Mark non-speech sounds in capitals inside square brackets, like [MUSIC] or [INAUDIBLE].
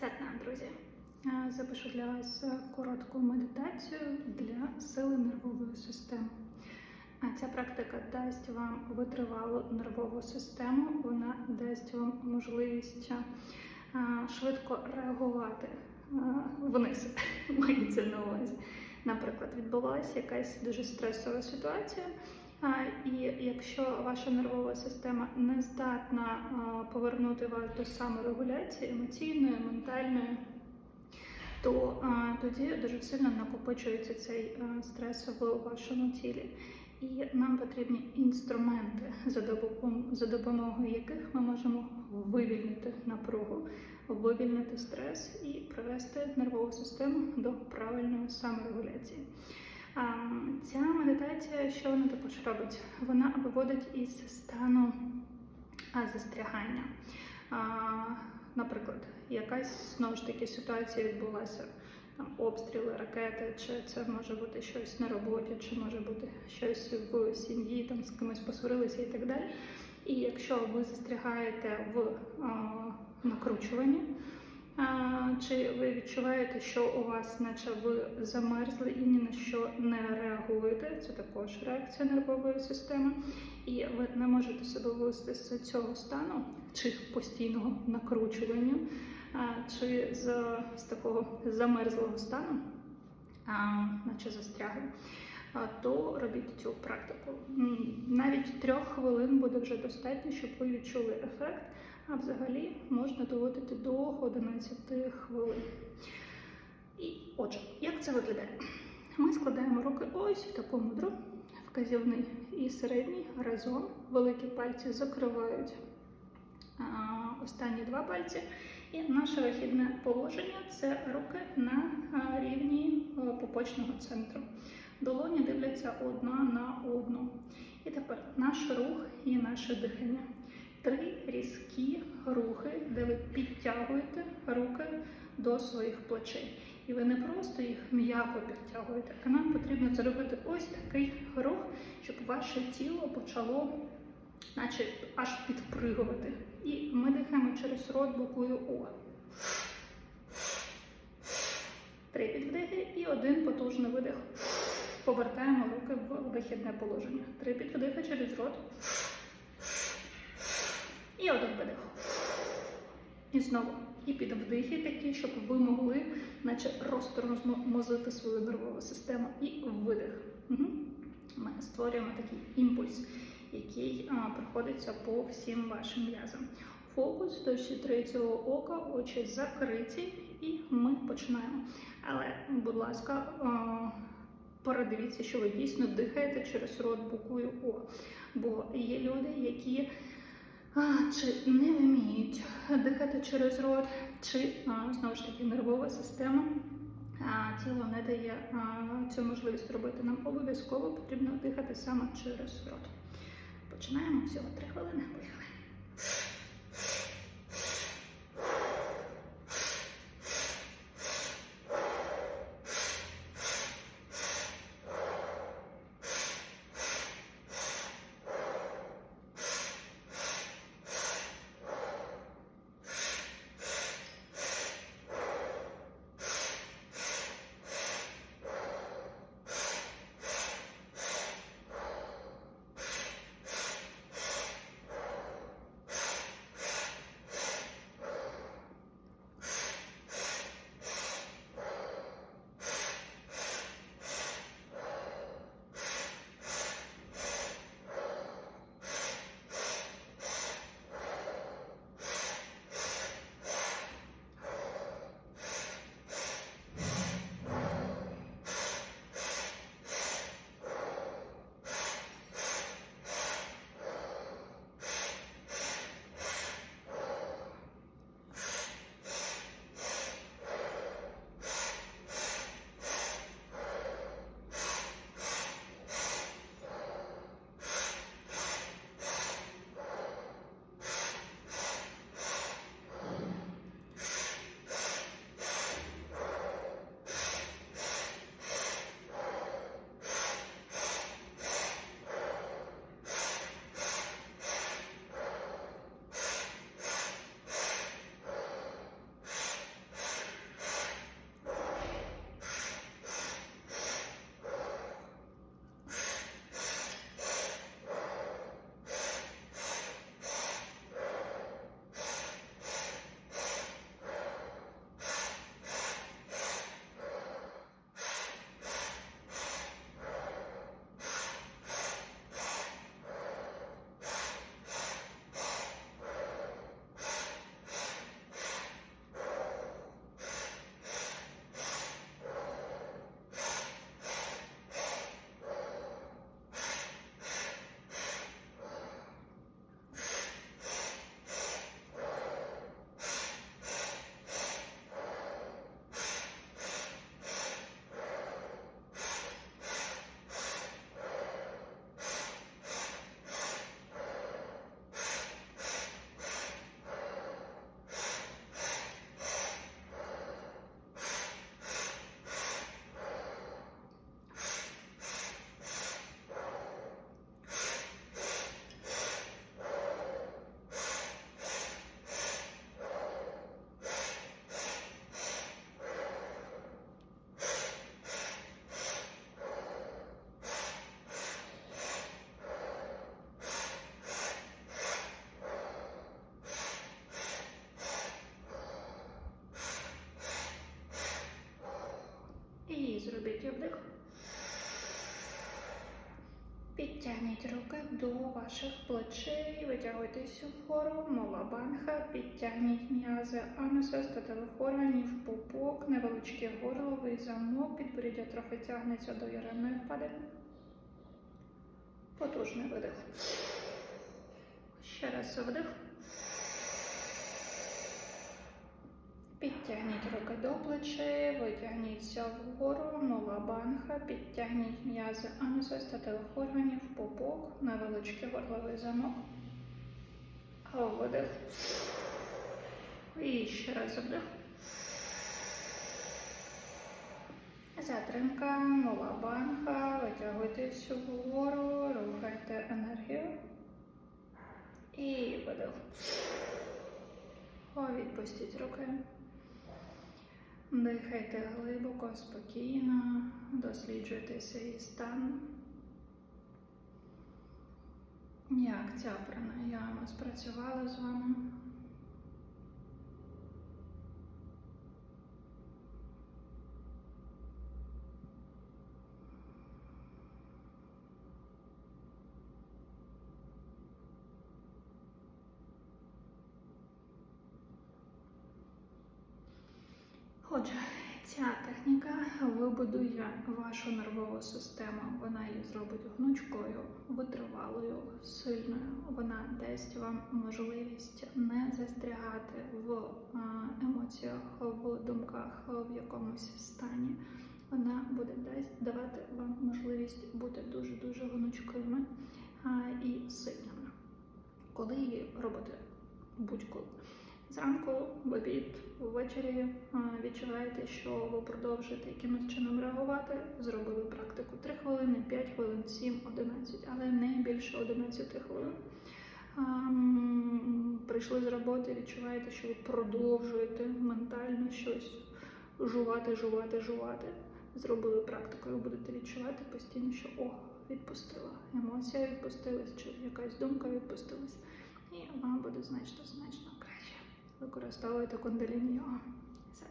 Сатна, друзі. Е, Запишу для вас е, коротку медитацію для сили нервової системи. А Ця практика дасть вам витривалу нервову систему, вона дасть вам можливість е, швидко реагувати е, вниз. [LAUGHS] Мається на увазі. Наприклад, відбулася якась дуже стресова ситуація. І якщо ваша нервова система не здатна повернути вас до саморегуляції емоційної, ментальної, то тоді дуже сильно накопичується цей стрес в вашому тілі. І нам потрібні інструменти, за допомогою, за допомогою яких ми можемо вивільнити напругу, вивільнити стрес і привести нервову систему до правильної саморегуляції. А, Ця медитація, що вона також робить? Вона виводить із стану застрягання. Наприклад, якась знову ж таки ситуація відбулася. Там обстріли, ракети, чи це може бути щось на роботі, чи може бути щось в сім'ї, там з кимось посварилися і так далі. І якщо ви застрягаєте в накручуванні, Чи ви відчуваєте, що у вас, наче ви замерзли і ні на що не реагуєте? Це також реакція нервової системи, і ви не можете себе вивести з цього стану чи постійного накручування, чи з, з такого замерзлого стану, наче застряги. То робіть цю практику. Навіть трьох хвилин буде вже достатньо, щоб ви відчули ефект. А взагалі можна доводити до 11 хвилин. І отже, як це виглядає? Ми складаємо руки ось в таку мудру, вказівний і середній разом. Великі пальці закривають останні два пальці. І наше вихідне положення це руки на рівні а, пупочного центру. Долоні дивляться одна на одну. І тепер наш рух і наше дихання три різкі рухи, де ви підтягуєте руки до своїх плечей. І ви не просто їх м'яко підтягуєте, а нам потрібно зробити ось такий рух, щоб ваше тіло почало, наче аж підпригувати. І ми дихаємо через рот буквою О. Три підвдихи і один потужний видих. Повертаємо руки в вихідне положення. Три підвдихи через рот. І один видих. І знову. І під вдихи такі, щоб ви могли, наче розтормозити свою нервову систему. І видих. Угу. Ми створюємо такий імпульс, який а, проходиться по всім вашим м'язам. Фокус точці третього ока, очі закриті, і ми починаємо. Але, будь ласка, а, передивіться, що ви дійсно дихаєте через рот буквою О. Бо є люди, які чи не вміють дихати через рот, чи знову ж таки нервова система. А, тіло не дає а, цю можливість робити. Нам обов'язково потрібно дихати саме через рот. Починаємо всього три хвилини. Поїхали. Зробіть вдих. Підтягніть руки до ваших плечей, витягуйтесь вгору, молабанха, підтягніть м'язи ануса, статевих органів, пупок, невеличкий горловий замок, підборіддя трохи тягнеться до яремної впадини. Потужний видих. Ще раз вдих. Підтягніть руки до плечей, витягніться вгору, нова банха, підтягніть м'язи ануса, статевих органів, попок, невеличкий горловий замок. Видих. І ще раз вдих. Затримка, нова банха, витягуйтесь вгору, рухайте енергію. І видих. Відпустіть руки. Дихайте глибоко, спокійно, досліджуйте свій стан. Як ця пранаяма спрацювала з вами? Отже, ця техніка вибудує вашу нервову систему. Вона її зробить гнучкою, витривалою, сильною. Вона дасть вам можливість не застрягати в емоціях, в думках, в якомусь стані. Вона буде давати вам можливість бути дуже дуже гнучкими і сильними, коли її робите будь-коли. Зранку, в обід, ввечері відчуваєте, що ви продовжуєте якимось чином реагувати. Зробили практику 3 хвилини, 5 хвилин, 7, 11, але не більше 11 хвилин. Прийшли з роботи, відчуваєте, що ви продовжуєте ментально щось жувати, жувати, жувати. Зробили практику, і будете відчувати постійно, що о, відпустила. Емоція відпустилась, чи якась думка відпустилась. І вам буде значно значно краще. Використовуйте кундаліні йога. Все.